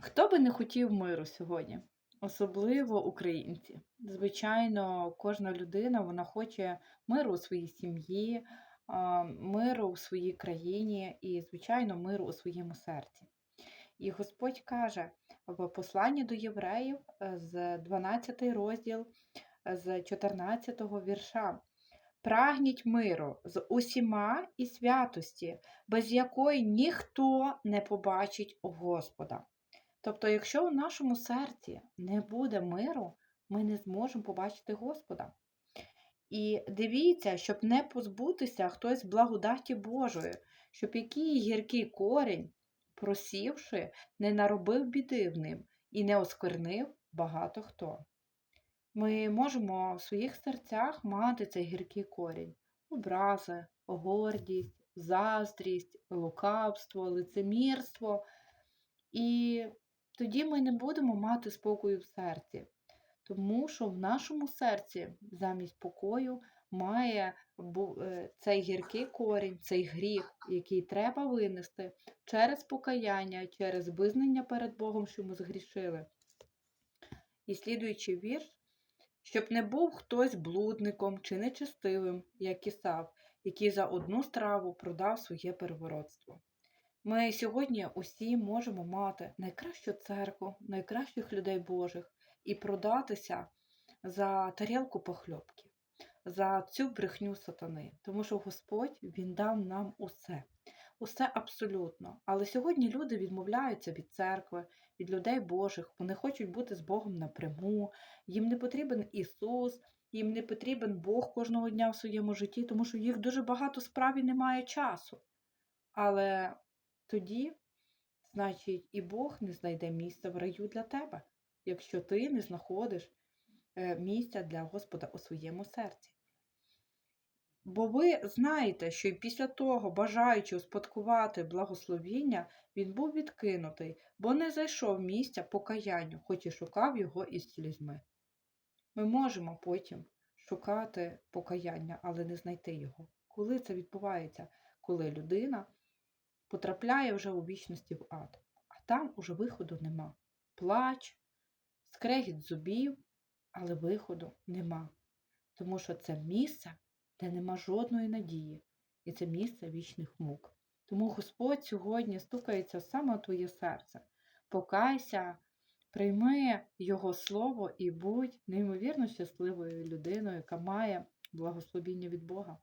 Хто би не хотів миру сьогодні, особливо українці. Звичайно, кожна людина вона хоче миру у своїй сім'ї, миру у своїй країні і, звичайно, миру у своєму серці. І Господь каже в посланні до євреїв е, з 12 розділ е, з 14 вірша. Прагніть миру з усіма і святості, без якої ніхто не побачить Господа. Тобто, якщо у нашому серці не буде миру, ми не зможемо побачити Господа. І дивіться, щоб не позбутися хтось благодаті Божої, щоб який гіркий корінь, просівши, не наробив біди в ним і не осквернив багато хто. Ми можемо в своїх серцях мати цей гіркий корінь, образи, гордість, заздрість, лукавство, лицемірство. І тоді ми не будемо мати спокою в серці, тому що в нашому серці замість покою має е, цей гіркий корінь, цей гріх, який треба винести через покаяння, через визнання перед Богом, що ми згрішили. І слідуючий вірш, щоб не був хтось блудником чи нечестивим, як Ісав, який за одну страву продав своє первородство. Ми сьогодні усі можемо мати найкращу церкву, найкращих людей Божих і продатися за тарілку похльопки, за цю брехню сатани. Тому що Господь Він дав нам усе, усе абсолютно. Але сьогодні люди відмовляються від церкви, від людей Божих, вони хочуть бути з Богом напряму, їм не потрібен Ісус. Їм не потрібен Бог кожного дня в своєму житті, тому що їх дуже багато справ і немає часу. Але тоді, значить, і Бог не знайде місця в раю для тебе, якщо ти не знаходиш е, місця для Господа у своєму серці. Бо ви знаєте, що і після того, бажаючи успадкувати благословіння, він був відкинутий, бо не зайшов місця покаянню, хоч і шукав його із слізьми. Ми можемо потім шукати покаяння, але не знайти його. Коли це відбувається? Коли людина потрапляє вже у вічності в ад, а там уже виходу нема. Плач, скрегіт зубів, але виходу нема. Тому що це місце, де нема жодної надії, і це місце вічних мук. Тому Господь сьогодні стукається саме у твоє серце. Покайся, прийми Його слово і будь неймовірно щасливою людиною, яка має благословіння від Бога.